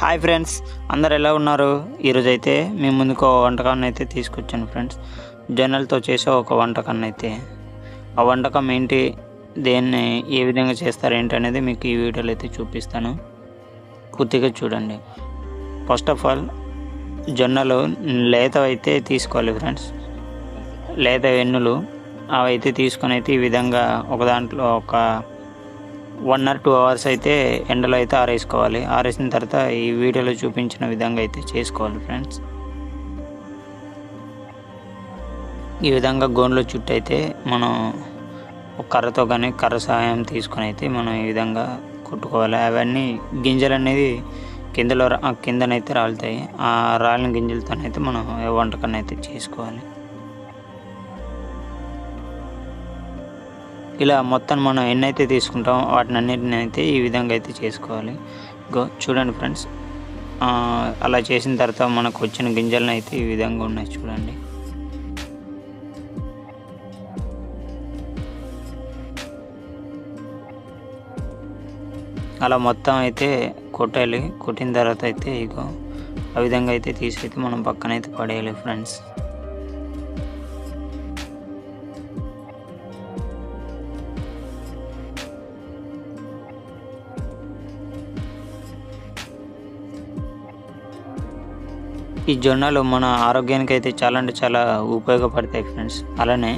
Hi friends అందరు ఎలా ఉన్నారు? ఈరోజు అయితే మీ ముందుకు ఒక వంటకాన్ని అయితే తీసుకొచ్చాను ఫ్రెండ్స్ జొన్నలతో చేసే ఒక వంటకాన్ని అయితే. ఆ వంటకం ఏంటి? దేన్ని ఏ విధంగా చేస్తారు ఏంటి అనేది మీకు ఈ వీడియోలో అయితే చూపిస్తాను. పూర్తిగా చూడండి. ఫస్ట్ ఆఫ్ ఆల్ జొన్నలు లేత అయితే తీసుకోవాలి ఫ్రెండ్స్ లేత వెన్నులు అవి అయితే తీసుకొని అయితే ఈ విధంగా ఒక దాంట్లో ఒక వన్ ఆర్ టూ అవర్స్ అయితే ఎండలో అయితే ఆరేసుకోవాలి. ఆరేసిన తర్వాత ఈ వీడియోలో చూపించిన విధంగా అయితే చేసుకోవాలి ఫ్రెండ్స్ ఈ విధంగా గోన్లో చుట్టూ అయితే మనం కర్రతో కానీ కర్ర సహాయం తీసుకొని అయితే మనం ఈ విధంగా కొట్టుకోవాలి. అవన్నీ గింజలు అనేది కిందలో కిందనైతే రాలుతాయి. ఆ రాలిన గింజలతోనైతే మనం వంటకాన్ని అయితే చేసుకోవాలి. ఇలా మొత్తం మనం ఎన్నైతే తీసుకుంటామో వాటిని అన్నిటిని అయితే ఈ విధంగా అయితే చేసుకోవాలి. గో చూడండి ఫ్రెండ్స్. అలా చేసిన తర్వాత మనకు వచ్చిన గింజలను అయితే ఈ విధంగా ఉన్నాయి చూడండి. అలా మొత్తం అయితే కొట్టాలి కొట్టిన తర్వాత అయితే ఇగో ఆ విధంగా అయితే తీసి అయితే మనం పక్కన అయితే పడేయాలి ఫ్రెండ్స్. ఈ జొన్నలు మన ఆరోగ్యానికి అయితే చాలా అంటే చాలా ఉపయోగపడతాయి ఫ్రెండ్స్. అలానే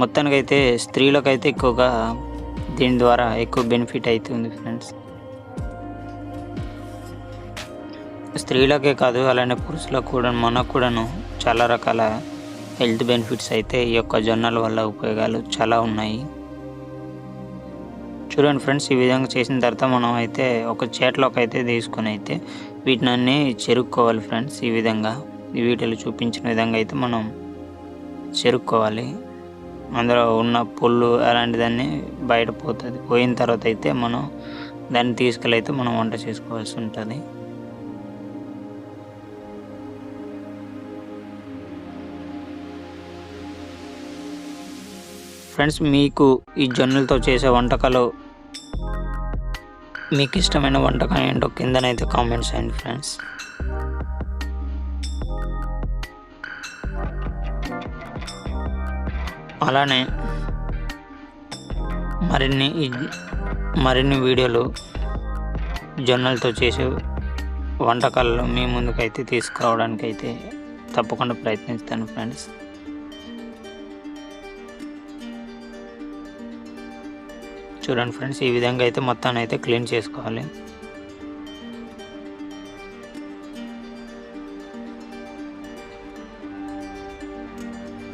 మొత్తానికైతే స్త్రీలకైతే ఎక్కువగా దీని ద్వారా ఎక్కువ బెనిఫిట్ అవుతుంది ఫ్రెండ్స్. స్త్రీలకే కాదు అలానే పురుషులకు కూడా మనకు కూడాను చాలా రకాల హెల్త్ బెనిఫిట్స్ అయితే ఈ యొక్క జొన్నల వల్ల ఉపయోగాలు చాలా ఉన్నాయి. చూడండి ఫ్రెండ్స్ ఈ విధంగా చేసిన తర్వాత మనం అయితే ఒక చేట్లోకి అయితే తీసుకొని అయితే వీటిని అన్నీ చెరుక్కోవాలి ఫ్రెండ్స్ ఈ విధంగా. వీటిలో చూపించిన విధంగా అయితే మనం చెరుక్కోవాలి. అందులో ఉన్న పుల్లు అలాంటిదన్నీ బయట పోతుంది. పోయిన తర్వాత అయితే మనం దాన్ని తీసుకెళ్ళి అయితే మనం వంట చేసుకోవాల్సి ఉంటుంది. ఫ్రెండ్స్ మీకు ఈ జొన్నలతో చేసే వంటకాలు మీకు ఇష్టమైన వంటకం ఏంటో కిందనైతే కామెంట్స్ చేయండి ఫ్రెండ్స్ అలానే మరిన్ని ఈ- మరిన్ని వీడియోలు జొన్నలతో చేసే వంటకాలను మీ ముందుకైతే తీసుకురావడానికి అయితే తప్పకుండా ప్రయత్నిస్తాను ఫ్రెండ్స్ చూడండి ఫ్రెండ్స్ ఈ విధంగా అయితే మొత్తాన్ని అయితే క్లీన్ చేసుకోవాలి.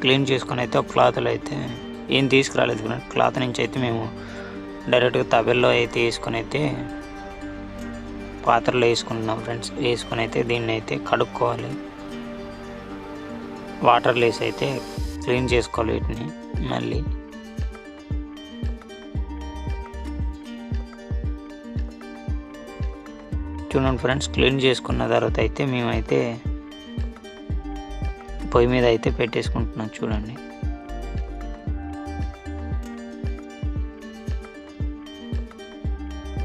క్లీన్ చేసుకొని అయితే ఒక క్లాత్లో అయితే ఏం తీసుకురాలేదు ఫ్రెండ్స్ క్లాత్ నుంచి అయితే మేము డైరెక్ట్గా తబెల్లో అయితే వేసుకొని అయితే పాత్రలో వేసుకుంటున్నాం ఫ్రెండ్స్. వేసుకొని అయితే దీన్ని అయితే కడుక్కోవాలి. వాటర్ లేసి అయితే క్లీన్ చేసుకోవాలి వీటిని మళ్ళీ. చూడండి ఫ్రెండ్స్. క్లీన్ చేసుకున్న తర్వాత అయితే మేమైతే పొయ్యి మీద అయితే పెట్టేసుకుంటున్నాం చూడండి.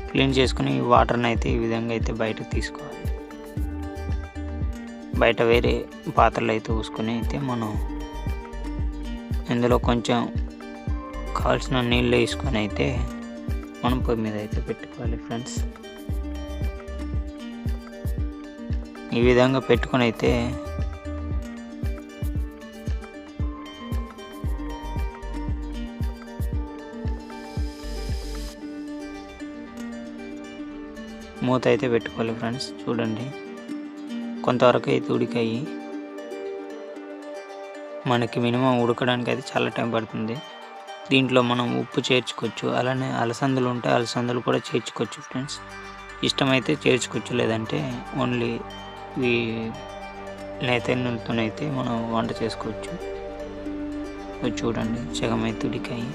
క్లీన్ చేసుకుని వాటర్ని అయితే ఈ విధంగా అయితే బయటకు తీసుకోవాలి. బయట వేరే పాత్రలు అయితే పూసుకొని అయితే మనం ఇందులో కొంచెం కావాల్సిన నీళ్ళు వేసుకొని అయితే మనం పొయ్యి మీద అయితే పెట్టుకోవాలి ఫ్రెండ్స్. ఈ విధంగా పెట్టుకొని అయితే మూత అయితే పెట్టుకోవాలి ఫ్రెండ్స్ చూడండి. కొంతవరకు అయితే ఉడికాయి. మనకి మినిమం ఉడకడానికి అయితే చాలా టైం పడుతుంది. దీంట్లో మనం ఉప్పు చేర్చుకోవచ్చు అలానే అలసందలు ఉంటే అలసందలు కూడా చేర్చుకోవచ్చు ఫ్రెండ్స్. ఇష్టమైతే చేర్చుకోవచ్చు లేదంటే ఓన్లీ ఈ నేతన్నలతోనైతే మనం వంట చేసుకోవచ్చు. చూడండి సగం అయితే ఉడికాయి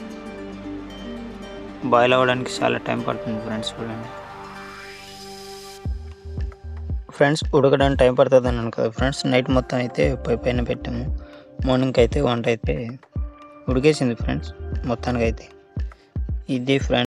బాయిల్ అవ్వడానికి చాలా టైం పడుతుంది ఫ్రెండ్స్ చూడండి. ఫ్రెండ్స్ ఉడకడానికి టైం పడుతుంది అన్నాను కదా ఫ్రెండ్స్ నైట్ మొత్తం అయితే పై పైన పెట్టాము. మార్నింగ్కి అయితే వంట అయితే ఉడికేసింది ఫ్రెండ్స్ మొత్తానికి అయితే ఇది ఫ్రెండ్స్